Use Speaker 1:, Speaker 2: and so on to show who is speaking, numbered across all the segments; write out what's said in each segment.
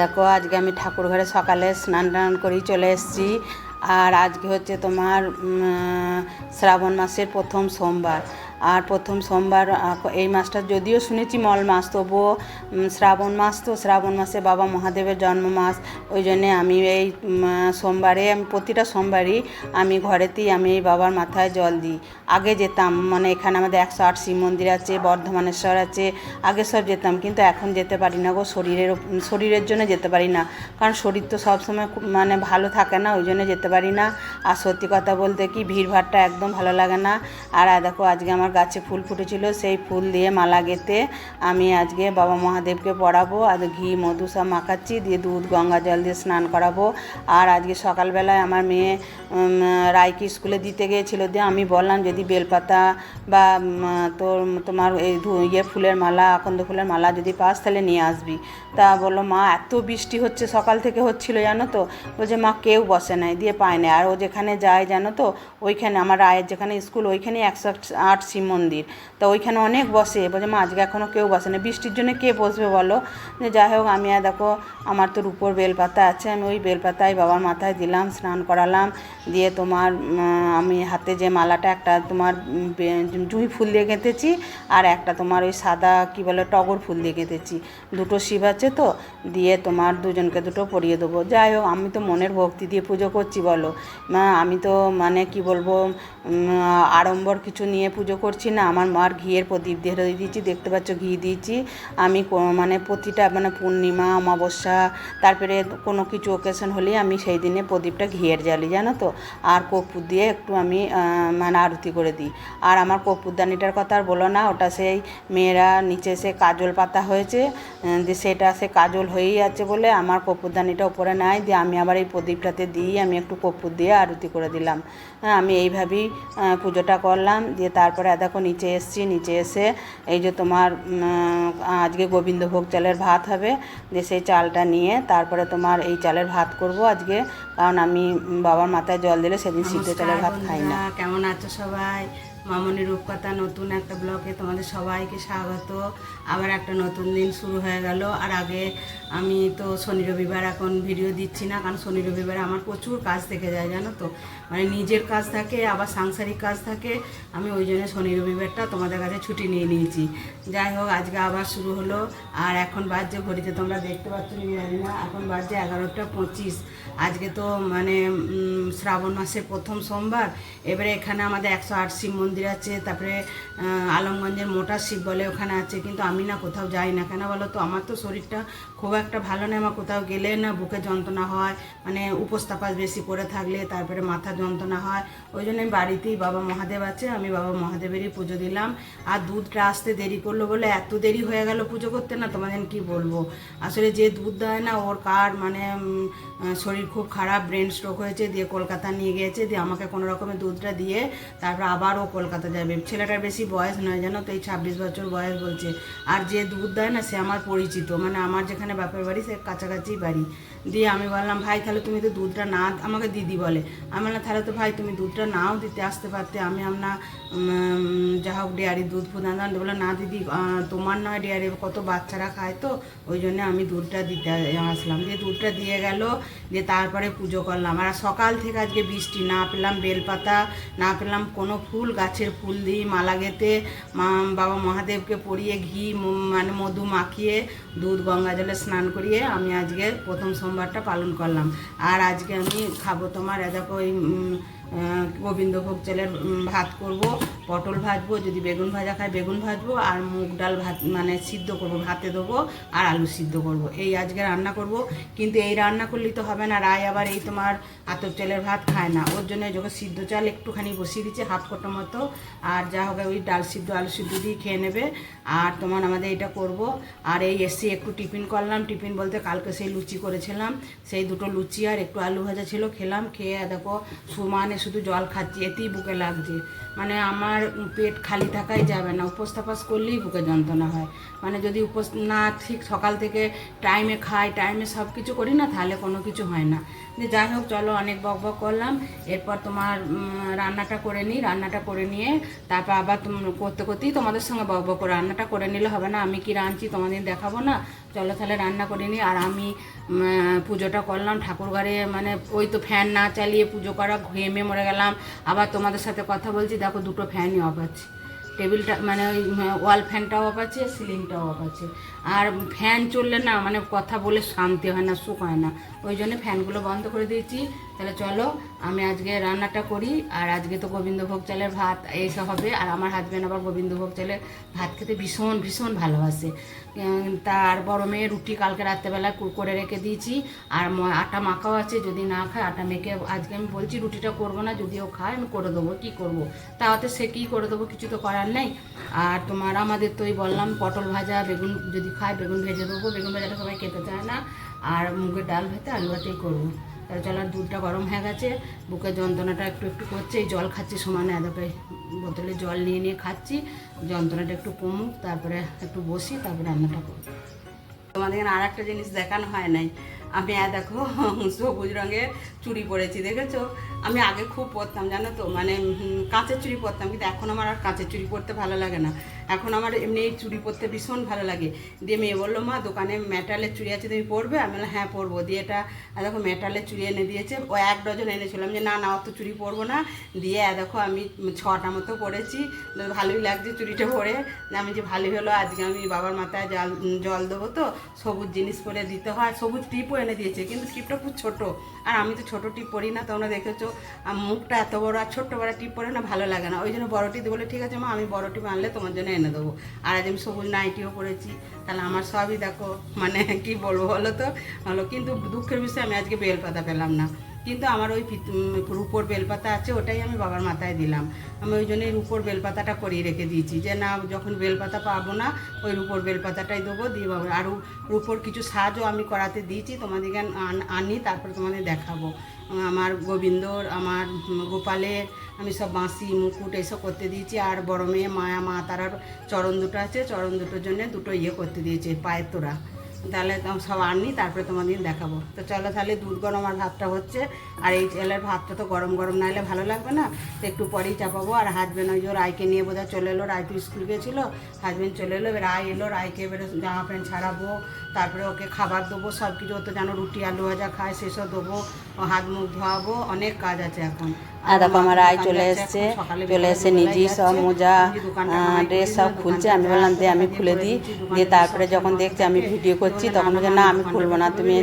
Speaker 1: দেখো, আজকে আমি ঠাকুর ঘরে সকালে স্নান টান করেই চলে এসেছি। আর আজকে হচ্ছে তোমার শ্রাবণ মাসের প্রথম সোমবার। আর প্রথম সোমবার এই মাসটা যদিও শুনেছি মল মাস, তবুও শ্রাবণ মাস, তো শ্রাবণ মাসে বাবা মহাদেবের জন্ম মাস, ওই জন্যে আমি এই সোমবারে, আমি প্রতিটা সোমবারই আমি ঘরেতেই আমি এই বাবার মাথায় জল দিই। আগে যেতাম মানে এখানে আমাদের একশো আট শিব মন্দির আছে, বর্ধমানেশ্বর আছে, আগে সব যেতাম, কিন্তু এখন যেতে পারি না গো, শরীরের শরীরের জন্য যেতে পারি না, কারণ শরীর তো সবসময় মানে ভালো থাকে না, ওই জন্য যেতে পারি না। আর সত্যি কথা বলতে কি, ভিড়ভাড়টা একদম ভালো লাগে না। আর দেখো, আজকে আমার গাছে ফুল ফুটেছিল, সেই ফুল দিয়ে মালা গেঁথে আমি আজকে বাবা মহাদেবকে পড়াবো, আর ঘি, মধু সব মাখাচ্ছি, দিয়ে দুধ, গঙ্গা জল দিয়ে স্নান করাবো। আর আজকে সকালবেলায় আমার মেয়ে রায়কে স্কুলে দিতে গিয়েছিল, দিয়ে আমি বললাম, যদি বেলপাতা বা তোর, তোমার এই ইয়ে ফুলের মালা, আকন্দ ফুলের মালা যদি পাস, তাহলে নিয়ে আসবি। তা বলল, মা, এত বৃষ্টি হচ্ছে, সকাল থেকে হচ্ছিল, জানো তো? বলছে, মা, কেউ বসে নাই, দিয়ে পায় না আর ও যেখানে যায় জানো তো, ওইখানে আমার রায়ের যেখানে স্কুল ওইখানে একশো আট শিব মন্দির। তা ওইখানে অনেক বসে, বলছে, মা, আজকে এখনও কেউ বসে না। বৃষ্টির জন্য কে বসবে বলো? যে যাই হোক, আমি আর দেখো, আমার তোর উপর বেলপাতা আছে, আমি ওই বেলপাতায় বাবার মাথায় দিলাম, স্নান করালাম। দিয়ে তোমার আমি হাতে যে মালাটা, একটা তোমার জুঁই ফুল দিয়ে গেঁথেছি, আর একটা তোমার ওই সাদা, কি বলে, টগর ফুল দিয়ে গেঁথেছি। দুটো শিব আছে তো, দিয়ে তোমার দুজনকে দুটো পরিয়ে দেবো। যাই হোক, আমি তো মনের ভক্তি দিয়ে পুজো করছি, বলো। আমি তো মানে কি বলব আড়ম্বর কিছু নিয়ে পুজো করছি না। আমার মার ঘিয়ের প্রদীপ দিয়ে দিয়েছি, দেখতে পাচ্ছ ঘি দিয়েছি। আমি মানে প্রতিটা মানে পূর্ণিমা, অমাবস্যা, তারপরে কোনো কিছু ওকেশন হলেই আমি সেই দিনে প্রদীপটা ঘিয়ের জ্বালি জানো তো? আর কর্পূর দিয়ে একটু আমি মানে আরতি করে দিই। আর আমার কর্পূরদানিটার কথা আর বলো না, ওটা সেই মেয়েরা নিচে সে কাজল পাতা হয়েছে দিয়ে সেটা সে কাজল হয়েই আছে বলে আমার কর্পূরদানিটা উপরে নাই, দিয়ে আমি আবার এই প্রদীপটাতে দিই, আমি একটু কর্পূর দিয়ে আরতি করে দিলাম। হ্যাঁ আমি এইভাবেই পুজোটা করলাম। দিয়ে তারপরে দেখো নিচে এসছি। নিচে এসে এই যে তোমার আজকে গোবিন্দভোগ চালের ভাত হবে। দিয়ে সেই চালটা নিয়ে তারপরে তোমার এই চালের ভাত করব আজকে। কারণ আমি বাবার মাথায় জল দিলে সেদিন সিদ্ধ চালের ভাত খাই না।
Speaker 2: কেমন আছো সবাই? মামনি রূপকথা নতুন একটা ব্লগে তোমাদের সবাইকে স্বাগত। আবার একটা নতুন দিন শুরু হয়ে গেল। আর আগে আমি তো শনি রবিবার এখন ভিডিও দিচ্ছি না, কারণ শনি রবিবারে আমার প্রচুর কাজ থেকে যায়, জানো তো? মানে নিজের কাজ থাকে, আবার সাংসারিক কাজ থাকে। আমি ওই জন্য শনি রবিবারটা তোমাদের কাছে ছুটি নিয়ে নিয়েছি। যাই হোক, আজকে আবার শুরু হলো। আর এখন বাজছে ঘড়িতে, তোমরা দেখতে পাচ্ছ কি জানি না, এখন বাজছে এগারোটা পঁচিশ। আজকে তো মানে শ্রাবণ মাসের প্রথম সোমবার। এবারে এখানে আমাদের একশো আট শিব মন্দির আছে, তারপরে আলমগঞ্জের মোটা শিব বলে ওখানে আছে, কিন্তু আমি না কোথাও যাই না। কেন বলো তো? আমার তো শরীরটা খুব একটা ভালো নেই, আমার কোথাও গেলে না বুকে যন্ত্রণা হয় মানে উপস্থাপাস বেশি করে থাকলে, তারপরে মাথা যন্ত্রণা হয়। ওই জন্য আমি বাড়িতেই বাবা মহাদেব আছে, আমি বাবা মহাদেবেরই পুজো দিলাম। আর দুধটা আসতে দেরি করল বলে এত দেরি হয়ে গেল পুজো করতে না, তোমাদের কি বলব? আসলে যে দুধ দেয় না, ওর কার মানে শরীর খুব খারাপ, ব্রেন স্ট্রোক হয়েছে, দিয়ে কলকাতা নিয়ে গিয়েছে, দিয়ে আমাকে কোনো রকমের দুধটা দিয়ে, তারপর আবার ও কলকাতা যাবে। ছেলেটার বেশি বয়স নয়, জানো তো, এই ছাব্বিশ বছর বয়স বলছে। আর যে দুধ দেয় না, সে আমার পরিচিত। মানে আমার যেখানে বাপের বাড়ি, সে কাছাকাছি বাড়ি। দিয়ে আমি বললাম, ভাই, তাহলে তুমি তো দুধটা না, আমাকে দিদি বলে। আমি বললাম, তাহলে তো ভাই, তুমি দুধটা নাও দিতে আসতে পারতে। আমি আপনার যা হোক ডেয়ারি দুধ ফুদ আনলাম বললাম না দিদি তোমার নয় ডেয়ারি, কত বাচ্চারা খায় তো? ওই জন্য আমি দুধটা দিতে আসলাম। দিয়ে দুধটা দিয়ে গেল। দিয়ে তারপরে পুজো করলাম। আর সকাল থেকে আজকে বৃষ্টি, না পেলাম বেলপাতা, না পেলাম কোনো ফুল, গাছের ফুল দিই, মালা গেতে মা, বাবা মহাদেবকে পরিয়ে ঘি মানে মধু মাখিয়ে, দুধ, গঙ্গা জলে স্নান করিয়ে আমি আজকে প্রথম সোমবারটা পালন করলাম। আর আজকে আমি খাব তোমার এদাকে ওই গোবিন্দভোগ চালের ভাত করব, পটল ভাজবো, যদি বেগুন ভাজা খায় বেগুন ভাজবো, আর মুগ ডাল ভাত মানে সিদ্ধ করব, ভাতে দেবো, আর আলু সিদ্ধ করব। এই আজকে রান্না করব। কিন্তু এই রান্না করলেই তো হবে না, রায় আবার এই তোমার আতপ চালের ভাত খায় না। ওর জন্য যখন সিদ্ধ চাল একটুখানি বসিয়ে দিচ্ছে, হাফ কোটো মতো, আর যা হবে ওই ডাল সিদ্ধ, আলু সিদ্ধ দিয়ে খেয়ে নেবে, আর তোমার আমাদের এটা করব। আর এই এসি একটু টিফিন করলাম। টিফিন বলতে কালকে সেই লুচি করেছিলাম। সেই দুটো লুচি আর একটু আলু ভাজা ছিল, খেলাম। খেয়ে দেখো সুমানে শুধু জল খাচ্ছি, এতেই বুকে লাগছে। মানে আমার পেট খালি থাকাই যাবে না, উপোস তাপাস করলেই বুকে যন্ত্রণা হয়। মানে যদি উপোস না ঠিক সকাল থেকে টাইমে খাই টাইমে সব কিছু করি না, তাহলে কোনো কিছু হয় না। যে যাই হোক, চলো অনেক বক বক করলাম। এরপর তোমার রান্নাটা করে নিই। রান্নাটা করে নিয়ে তারপর আবার করতে, করতেই তোমাদের সঙ্গে বক বক করে রান্নাটা করে নিলে হবে না। আমি কি রাঁধছি তোমাদের দেখাবো না? চলো তাহলে রান্না করে নিই আর আমি পুজোটা করলাম, ঠাকুর ঘরে মানে ওই তো ফ্যান না চালিয়ে পুজো করা ঘেমে মরে গেলাম। আবার তোমাদের সাথে কথা বলছি, দেখো দুটো ফ্যানই অফ আছে। টেবিলটা মানে ওই ওয়াল ফ্যানটাও অফ আছে, সিলিংটাও অফ আছে। আর ফ্যান চললে না মানে কথা বলে শান্তি হয় না, সুখ হয় না। ওই জন্য ফ্যানগুলো বন্ধ করে দিয়েছি। তাহলে চলো, আমি আজকে রান্নাটা করি, আর আজকে তো গোবিন্দভোগ চালের ভাত, এইসব হবে। আর আমার হাজব্যান্ড আবার গোবিন্দভোগ চালের ভাত খেতে ভীষণ ভীষণ ভালোবাসে। তার বড় মেয়ে রুটি কালকে রাত্রেবেলা করে রেখে দিয়েছি। আর আটা মাখাও আছে, যদি না খায়, আটা মেখে আজকে আমি বলছি রুটিটা করব না যদিও খায়, আমি করে দেবো। কী করব? তাতে সে কী করে দেবো? কিছু তো করার নেই। আর তোমার আমাদের তো ওই বললাম পটল ভাজা, বেগুন যদি খায় বেগুন ভেজে দেবো। বেগুন ভাজাটা সবাই খেতে চায় না। আর মুগের ডাল ভাতে আলু ভাতেই করব। তাহলে চলো, আর দুধটা গরম হয়ে গেছে। বুকের যন্ত্রণাটা একটু একটু করছে। এই জল খাচ্ছি সমানে এদকে বোতলে জল নিয়ে নিয়ে খাচ্ছি। যন্ত্রণাটা একটু কমুক, তারপরে একটু বসি, তারপরে রান্নাটা করব। তোমাদের আর একটা জিনিস দেখানো হয় নাই। আমি দেখো, সবুজ রঙের চুড়ি পরেছি, দেখেছ? আমি আগে খুব পরতাম, জানো তো? মানে কাঁচের চুড়ি পরতাম, কিন্তু এখন আমার আর কাঁচের চুড়ি পরতে ভালো লাগে না। এখন আমার এমনি চুড়ি পরতে ভীষণ ভালো লাগে। দিয়ে মেয়ে বলল, মা, দোকানে মেটালের চুড়ি আছে, তুমি পরবে? আমি বললাম হ্যাঁ পরবো। দিয়ে এটা দেখো মেটালের চুড়ি এনে দিয়েছে। ও এক ডজন এনেছিলাম যে, না না, অত চুড়ি পরবো না। দিয়ে আর দেখো, আমি ছটা মতো পরেছি। ভালোই লাগছে চুড়িটা পরে। আমি যে, ভালোই হলো, আজকে আমি বাবার মাথায় জল জল দেবো তো, সবুজ জিনিস পরে দিতে হয়। সবুজ টিপও এনে দিয়েছে, কিন্তু টিপটা খুব ছোট। আর আমি তো ছোটো টিপ পরি না, তোমরা দেখেছ মুখটা এত বড়, আর ছোট্ট বড় টিপ পরে না ভালো লাগে না। ওই জন্য বড় টিপ বলে, ঠিক আছে, মা, আমি বড় টিপ আনলে তোমার জন্য এনে দেবো। আর আজ আমি সবুজ নাইটিও পরেছি। তাহলে আমার সবই দেখো মানে কি বলব বলো তো? হলো কিন্তু দুঃখের বিষয়ে আমি আজকে বেলপাতা পেলাম না। কিন্তু আমার ওই রুপোর বেলপাতা আছে, ওটাই আমি বাবার মাথায় দিলাম। আমি ওই জন্যই রুপোর বেলপাতাটা করিয়ে রেখে দিয়েছি যে, না, যখন বেলপাতা পাবো না, ওই রুপোর বেলপাতাটাই দেবো, দিয়ে বাবা আর রুপোর কিছু সাজও আমি করাতে দিয়েছি, তোমাদেরকে আন- আনি তারপরে তোমাদের দেখাবো। আমার গোবিন্দর, আমার গোপালের, আমি সব বাঁশি, মুকুট এইসব করতে দিয়েছি, আর বড় মেয়ে মায়া মা তারার চরণ দুটো আছে, চরণ দুটোর জন্য দুটো ইয়ে করতে দিয়েছে, পায়ের তোরা তাহলে সব আনি তারপরে তোমাদের দেখাবো। তো চলো তাহলে দুধ গরম আর ভাতটা হচ্ছে, আর এই তেলের ভাতটা তো গরম গরম না হলে ভালো লাগবে না, তো একটু পরেই চাপাবো। আর হাজবেন্ড ওই যে রায়কে নিয়ে বোধহয় চলে এলো রায় তো স্কুল গেছিল হাজবেন্ড চলে এলো, এবার রায় এলো, রায়কে এবারে জামা প্যান্ট ছাড়াবো, তারপরে ওকে খাবার দেবো সব কিছু ও তো যেন রুটি, আলু ভাজা খায়, সেসব দেবো হাত মুখ ধোয়াবো, অনেক কাজ আছে এখন।
Speaker 1: আর দেখো আমার আয় চলে এসছে, চলে এসে নিজেই সব মোজা ড্রেস সব খুলছে। আমি বললাম, দে, আমি খুলে দিই। দিয়ে তারপরে যখন দেখছি, আমি ভিডিও করছি, তখন বলছে, না, আমি খুলবো না। তুমি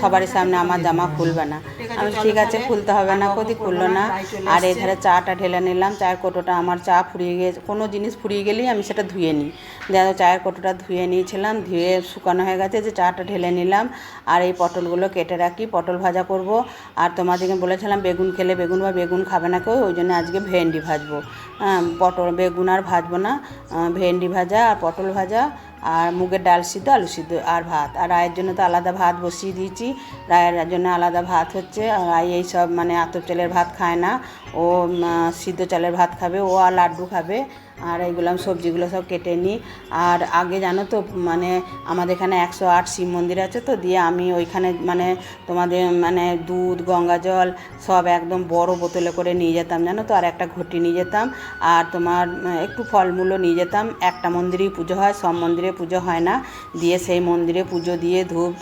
Speaker 1: সবারই সামনে আমার জামা খুলবে না। আমি ঠিক আছে, খুলতে হবে না কদি খুললো না। আর। এধারে চাটা ঢেলে নিলাম, চায়ের কোটোটা আমার চা ফুরিয়ে গিয়েছে। কোনো জিনিস ফুরিয়ে গেলেই আমি সেটা ধুয়ে নিই। দেখো, চায়ের কোটোটা ধুয়ে নিয়েছিলাম, ধুয়ে শুকানো হয়ে গেছে, যে চাটা ঢেলে নিলাম। আর এই পটলগুলো কেটে রাখি, পটল ভাজা করব। আর তোমাদেরকে বলেছিলাম, বেগুন খেলে বেগুন বা বেগুন খাবে না কেউ, ওই জন্য আজকে ভেন্ডি ভাজবো। পটল বেগুন আর ভাজবো না। ভেন্ডি ভাজা, আর পটল ভাজা, আর মুগের ডাল সিদ্ধ, আলু সিদ্ধ আর ভাত। আর রায়ের জন্য তো আলাদা ভাত বসিয়ে দিয়েছি। রায়ের জন্য আলাদা ভাত হচ্ছে রায় এই সব মানে আতপ চালের ভাত খায় না। ও সিদ্ধ চালের ভাত খাবে, ও আর লাড্ডু খাবে। আর এইগুলো আমি সবজিগুলো সব কেটে নিই। আর আগে জানো তো মানে আমাদের এখানে একশো আট শিব মন্দির আছে তো, দিয়ে আমি ওইখানে মানে তোমাদের মানে দুধ, গঙ্গা জল সব একদম বড় বোতলে করে নিয়ে যেতাম, জানো তো, আর একটা ঘটি নিয়ে যেতাম। আর তোমার একটু ফলমূলও নিয়ে যেতাম। একটা মন্দিরেই পুজো হয়, সব মন্দিরে পুজো হয় না। দিয়ে সেই মন্দিরে পুজো দিয়ে ধূপ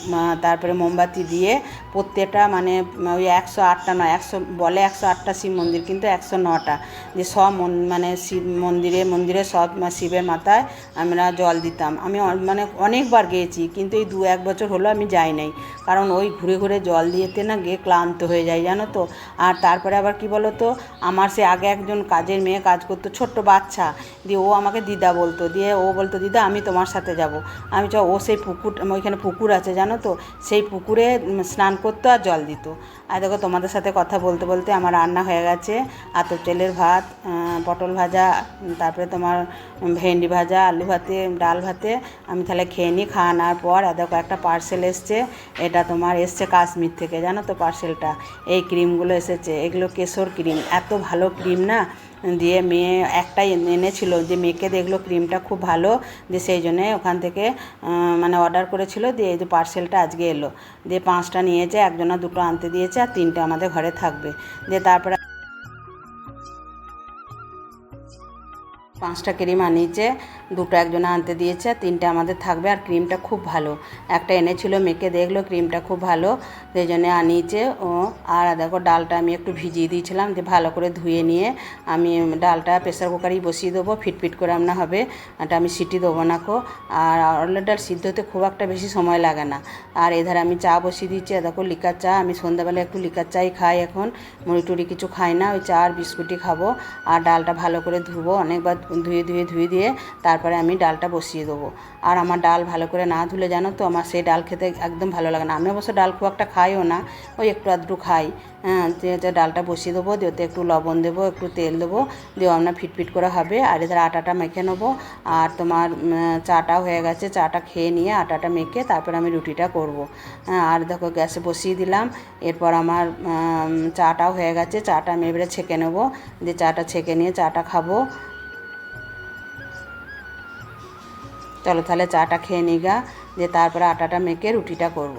Speaker 1: তারপরে মোমবাতি দিয়ে প্রত্যেকটা মানে ওই একশো আটটা নয়, একশো বলে একশো আটটা শিব মন্দির, কিন্তু একশো নটা। যে সব মানে শিব মন্দিরে মন্দিরে সব শিবের মাথায় আমরা জল দিতাম। আমি মানে অনেকবার গিয়েছি কিন্তু এই দু এক বছর হলো আমি যাই নাই। কারণ ওই ঘুরে ঘুরে জল দিয়েতে না গিয়ে ক্লান্ত হয়ে যায় জানো তো? আর তারপরে আবার কি বলো তো আমার সে আগে একজন কাজের মেয়ে কাজ করতো, ছোট্ট বাচ্চা। দিয়ে ও আমাকে দিদা বলতো, দিয়ে ও বলতো, দিদা, আমি তোমার সাথে যাব। আমি চ ও সেই পুকুর ওইখানে পুকুর আছে, জানো তো? সেই পুকুরে স্নান করতো আর জল দিত। আর দেখো তোমাদের সাথে কথা বলতে বলতে আমার রান্না হয়ে গেছে। আতর তেলের ভাত পটল ভাজা, তারপরে তোমার ভেন্ডি ভাজা, আলু ভাতে, ডাল ভাতে। আমি তাহলে খেয়ে নিই খাওয়ানোর পর। আর দেখো একটা পার্সেল এসছে। এটা তোমার এসছে কাশ্মীর থেকে, জানো তো পার্সেলটা। এই ক্রিমগুলো এসেছে। এগুলো কেশর ক্রিম। এত ভালো ক্রিম না? দিয়ে মেয়ে একটাই এনেছিল যে মেয়েকে দেখল ক্রিমটা খুব ভালো, দিয়ে সেই জন্যে ওখান থেকে মানে অর্ডার করেছিল, দিয়ে এই যে পার্সেলটা আজকে এলো। দিয়ে পাঁচটা নিয়েছে, একজনা দুটো আনতে দিয়েছে, আর তিনটে আমাদের ঘরে থাকবে। দিয়ে তারপরে পাঁচটা ক্রিম আনিয়েছে দুটো একজনে আনতে দিয়েছে, তিনটে আমাদের থাকবে আর ক্রিমটা খুব ভালো। একটা এনেছিল মেখে দেখল ক্রিমটা খুব ভালো, সেই জন্যে আনিয়েছে ও, আর দেখো ডালটা আমি একটু ভিজিয়ে দিয়েছিলাম দিয়ে ভালো করে ধুয়ে নিয়ে আমি ডালটা প্রেসার কুকারেই বসিয়ে দেবো, ফিটফিট করে রান্না হবে, এটা আমি সিটি দেবো না কো। আর অরলের ডাল সিদ্ধ হতে খুব একটা বেশি সময় লাগে না। আর এধারে আমি চা বসিয়ে দিচ্ছি দেখো লিকার চা, আমি সন্ধ্যাবেলা একটু লিকার চাই খাই এখন, মুড়ি টুড়ি কিছু খাই না, ওই চা আর বিস্কুটই খাব। আর ডালটা ভালো করে ধুবো, অনেকবার ধুয়ে ধুয়ে ধুয়ে দিয়ে তারপরে আমি ডালটা বসিয়ে দেবো। আর আমার ডাল ভালো করে না ধুলে জানো তো, আমার সেই ডাল খেতে একদম ভালো লাগে না। আমি অবশ্য ডাল খুব একটা খাইও না, ওই একটু আধটু খাই। হ্যাঁ ডালটা বসিয়ে দেবো, দিয়ে ওতে একটু লবণ দেবো, একটু তেল দেবো দিয়ে আপনার ফিটফিট করে হবে। আর এদের আটাটা মেখে নেব। আর তোমার চাটা হয়ে গেছে, চাটা খেয়ে নিয়ে আটাটা মেখে তারপর আমি রুটিটা করব। হ্যাঁ আর দেখো গ্যাসে বসিয়ে দিলাম। এরপর আমার চাটাও হয়ে গেছে, চাটা আমি এবারে ছেঁকে নেব। দিয়ে চাটা ছেঁকে নিয়ে চাটা খাব। চলো তাহলে চাটা খেয়ে নিগা দিয়ে তারপরে আটাটা মেখে রুটিটা করব।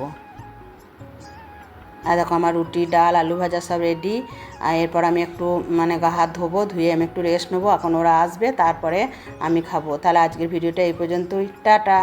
Speaker 1: আর দেখো আমার রুটি, ডাল, আলু ভাজা সব রেডি আর এরপর আমি একটু মানে গা হাত ধোবো, ধুয়ে আমি একটু রেস্ট নেব, এখন ওরা আসবে, তারপরে আমি খাব। তাহলে আজকের ভিডিওটা এই পর্যন্তই। টাটা।